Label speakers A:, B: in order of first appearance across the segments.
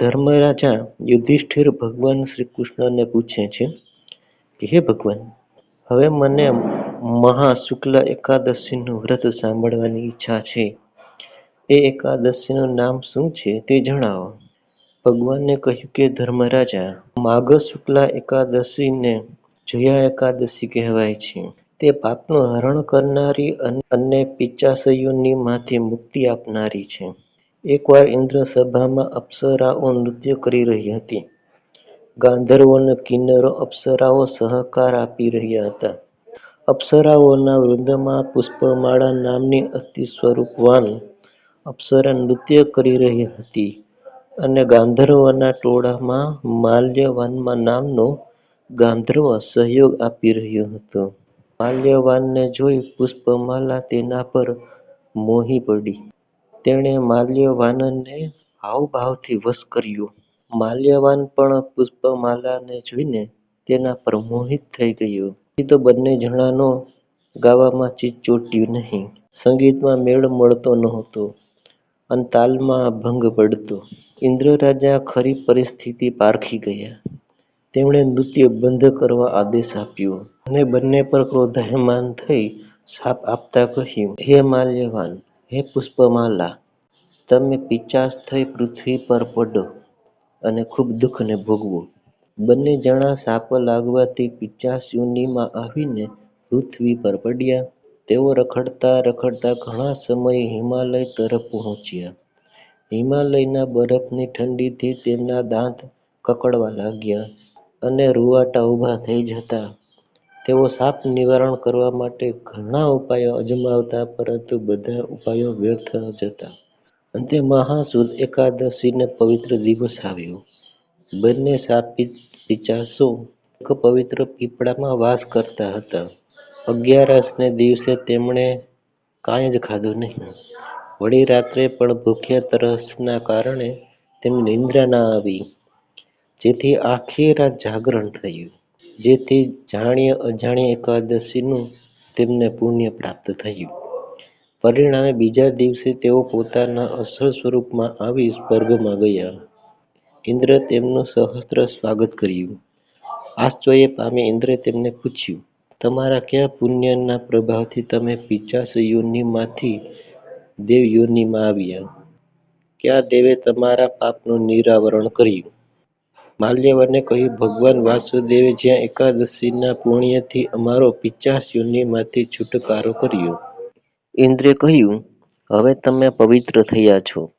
A: ધર્મરાજા યુધિષ્ઠિર ભગવાન શ્રી કૃષ્ણને પૂછે છે કે, હે ભગવાન, હવે મને મહા શુક્લ એકાદશીનું વ્રત સાંભળવાની ઈચ્છા છે. એ એકાદશીનું નામ શું છે તે જણાવો. ભગવાને કહ્યું કે, ધર્મરાજા માઘ શુક્લા એકાદશીને જયા એકાદશી કહેવાય છે. તે પાપનું હરણ કરનારી અને પિશાચયોનિમાંથી મુક્તિ આપનારી છે. એકવાર ઇન્દ્ર સભામાં અપ્સરાઓ નૃત્ય કરી રહી હતી. ગાંધર્વો અને કિન્નરો અપ્સરાઓ સહકાર આપી રહ્યા હતા. અપ્સરાઓના વૃંદમાં પુષ્પમાળા નામની અતિ સ્વરૂપવાન અપ્સરા નૃત્ય કરી રહી હતી અને ગાંધર્વોના ટોળામાં માલ્યવાન નામનો ગાંધર્વ સહયોગ આપી રહ્યો હતો. માલ્યવાનને જોઈ પુષ્પમાલા તેના પર મોહી પડી. તેણે માલ્યવાનને હાવભાવથી વશ કર્યો. માલ્યવાન પણ પુષ્પમાલાને જોઈને તેના પર મોહિત થઈ ગયો. તો બંને જણાનો ગાવામાં ચોંટ્યું નહીં. સંગીતમાં મેળ મળતો નહોતો અને તાલમાં ભંગ પડતો. ઇન્દ્રરાજા ખરી પરિસ્થિતિ પારખી ગયા. તેમણે નૃત્ય બંધ કરવા આદેશ આપ્યો અને બંને પર ક્રોધાયમાન થઈ શાપ આપતા કહ્યું, હે માલ્યવાન હે પુષ્પમાલા, તમે પિચાસ થઈ પૃથ્વી પર પડો અને ખૂબ દુઃખને ભોગવો. બંને જણા સાપ લાગવાથી પિચાસ યુનિમાં આવીને પૃથ્વી પર પડ્યા. તેઓ રખડતા રખડતા ઘણા સમય હિમાલય તરફ પહોંચ્યા. હિમાલયના બરફની ઠંડીથી તેમના દાંત કકડવા લાગ્યા અને રૂંવાટા ઊભા થઈ જતા તેઓ સાપ નિવારણ કરવા માટે ઘણા ઉપાયો અજમાવતા, પરંતુ બધા ઉપાયો વ્યર્થ જતા. અંતે મહાસુદ એકાદશીને પવિત્ર દિવસ આવ્યો. બંને સાપ પિચાસો પવિત્ર પીપળામાં વાસ કરતા હતા. અગિયારસને દિવસે તેમણે કાંઈ જ ખાધું નહીં. વળી રાત્રે પણ ભૂખ્યા તરસના કારણે તેમની નિંદ્રા ના આવી, જેથી આખી રાત જાગરણ થયું. જેથી જાણ્યે અજાણીએ એકાદશીનું તેમને પુણ્ય પ્રાપ્ત થયું. પરિણામે બીજા દિવસે તેઓ પોતાના અસલ સ્વરૂપમાં આવી સ્વર્ગમાં ગયા. ઇન્દ્ર તેમનું સહસ્ત્ર સ્વાગત કર્યું. આશ્ચર્ય પામી ઇન્દ્રે તેમને પૂછ્યું, તમારા કયા પુણ્યના પ્રભાવથી તમે પિચાસ યોનિમાંથી દેવ યોનિમાં આવ્યા? કયા દેવે તમારા પાપનું નિરાવરણ કર્યું? માલ્યવાને કહ્યું, ભગવાન વાસુદેવે જ્યાં એકાદશીના પુણ્યથી અમારો પિશાચ યોનિમાંથી છુટકારો કર્યો. ઇન્દ્રે કહ્યું, હવે તમે પવિત્ર થયા છો,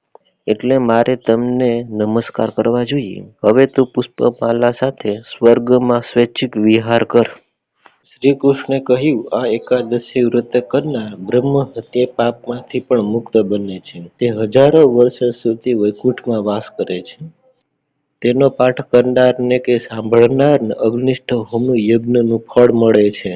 A: એટલે મારે તમને નમસ્કાર કરવા જોઈએ. હવે તું પુષ્પમાલા સાથે સ્વર્ગમાં સ્વૈચ્છિક વિહાર કર. શ્રી કૃષ્ણે કહ્યું, આ એકાદશી વ્રત કરનાર બ્રહ્મ હત્યા પાપમાંથી પણ મુક્ત બને છે. તે હજારો વર્ષ સુધી વૈકુંઠમાં વાસ કરે છે. તેનો પાઠ કરનારને કે સાંભળનારને અગ્નિષ્ઠ હોમનું યજ્ઞનું ફળ મળે છે.